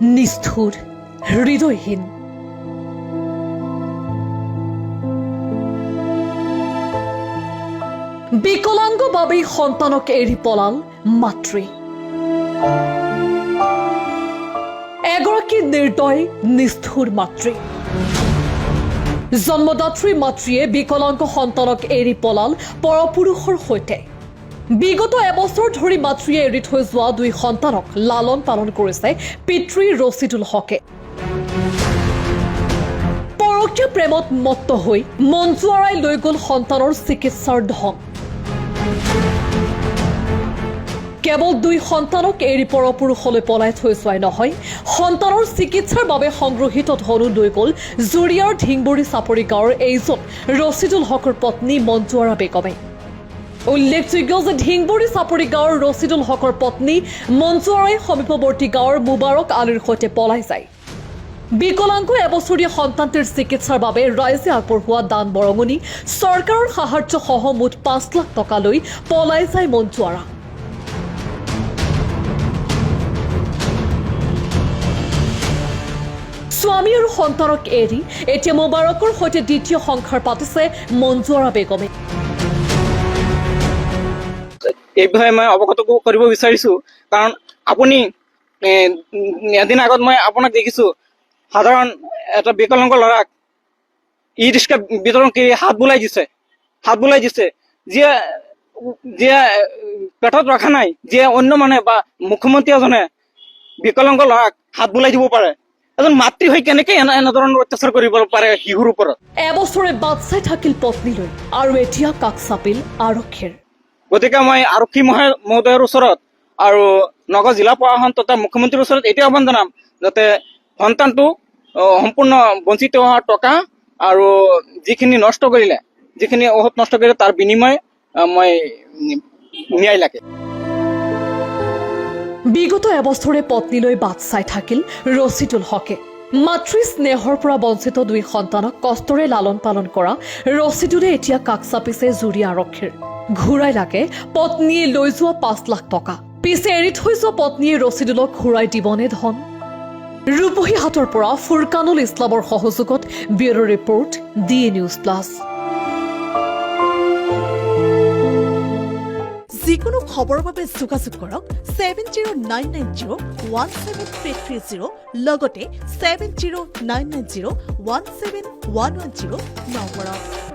নিষ্ঠুর, হৃদয়হীন। বিকলাংগ বাবেই সন্তানক এৰি পলাল মাতৃ। এগৰাকী নিৰ্দয়, নিষ্ঠুৰ মাতৃ। জন্মদাত্ৰী মাতৃয়ে বিকলাংগ সন্তানক এৰি পলাল পৰপুৰুষৰ সৈতে। বিগত এবছৰ ধৰি মাতৃয়ে এৰি থৈ যোৱা দুই সন্তানক লালন পালন কৰিছে পিতৃ ৰচিদুল হকে। পৰকীয় প্ৰেমত মত্ত হৈ মঞ্জুৱাৰাই লৈ গ'ল সন্তানৰ চিকিৎসাৰ ধন। কেৱল দুই সন্তানক এৰি পৰপুৰুষলৈ পলাই থৈ যোৱাই নহয়, সন্তানৰ চিকিৎসাৰ বাবে সংগ্ৰহিত ধনো লৈ গ'ল জুৰিয়াৰ ঢিংবুৰী চাপৰি গাঁৱৰ এইজন ৰচিদুল হকৰ পত্নী মঞ্জুৱাৰা বেগমে। উল্লেখযোগ্য যে ঢিংবুৰী চাপৰি গাঁৱৰ ৰচিদুল হকৰ পত্নী মঞ্জুৱাৰাই সমীপৱৰ্তী গাঁৱৰ মুবাৰক আলীৰ সৈতে পলাই যায়। বিকলাংগ এবছৰীয়া সন্তানটিৰ চিকিৎসাৰ বাবে ৰাইজে আগবঢ়োৱা দান বৰঙণি চৰকাৰৰ সাহায্যসহ মুঠ পাঁচ লাখ টকালৈ পলাই যায় মঞ্জুৱাৰা স্বামী আৰু সন্তানক এৰি এতিয়া মোবাৰকৰ সৈতে দ্বিতীয় সংসাৰ পাতিছে মঞ্জুৱাৰা বেগমে। এই বিষয়ে মই অৱগত কৰিব বিচাৰিছো। কাৰণ আপুনি এদিন আগত মই আপোনাক দেখিছো, সাধাৰণ এটা বিকলাংগ ল'ৰাক ই ৰিক্সা বিতৰণ কৰি হাত বুলাই দিছে। হাত বুলাই দিছে। যিয়ে যিয়ে, পেটত ৰখা নাই, যিয়ে অন্য মানুহে বা মুখ্যমন্ত্ৰী এজনে বিকলাংগ ল'ৰাক হাত বুলাই দিব পাৰে। এজন মাতৃ হৈ কেনেকে এনে, এনেধৰণৰ অত্যাচাৰ কৰিব পাৰে শিশুৰ ওপৰত? এবছৰে বাট চাই থাকিল পত্নীলৈ আৰু এতিয়া কাষ চাপিল আৰক্ষীৰ? গতিকে মই আৰক্ষী মহোদয় মহোদয়ৰ ওচৰত আৰু নগাঁও জিলা প্ৰশাসন তথা মুখ্যমন্ত্ৰীৰ ওচৰত এতিয়াও আহ্বান জনাম, যাতে সন্তানটো সম্পূৰ্ণ বঞ্চিত হোৱা টকা আৰু যিখিনি নষ্ট কৰিলে, যিখিনি ঔষধ নষ্ট কৰিলে, তাৰ বিনিময় মই ন্যায় লাগে। বিগত এবছৰে পত্নীলৈ বাট চাই থাকিল ৰচিদুল হকে। মাতৃ স্নেহৰ পৰা বঞ্চিত দুই সন্তানক কষ্টৰে লালন পালন কৰা ৰচিদুলে এতিয়া কাষ চাপিছে জুৰি আৰক্ষীৰ। ঘূৰাই লাগে, পত্নীয়ে লৈ যোৱা পাঁচ লাখ টকা। পিছে এৰি থৈ যোৱা পত্নীয়ে ৰচিদুলক ঘূৰাই দিবনে ধন? ৰূপহী হাতৰ পৰা ফুৰকানুল ইছলামৰ সহযোগত bureau' report, D News Plus. যিকোনো খবৰৰ বাবে যোগাযোগ কৰক seven zero' nine nine zero' one seven three three zero' লগতে seven zero' nine nine zero' one seven one one zero' নম্বৰত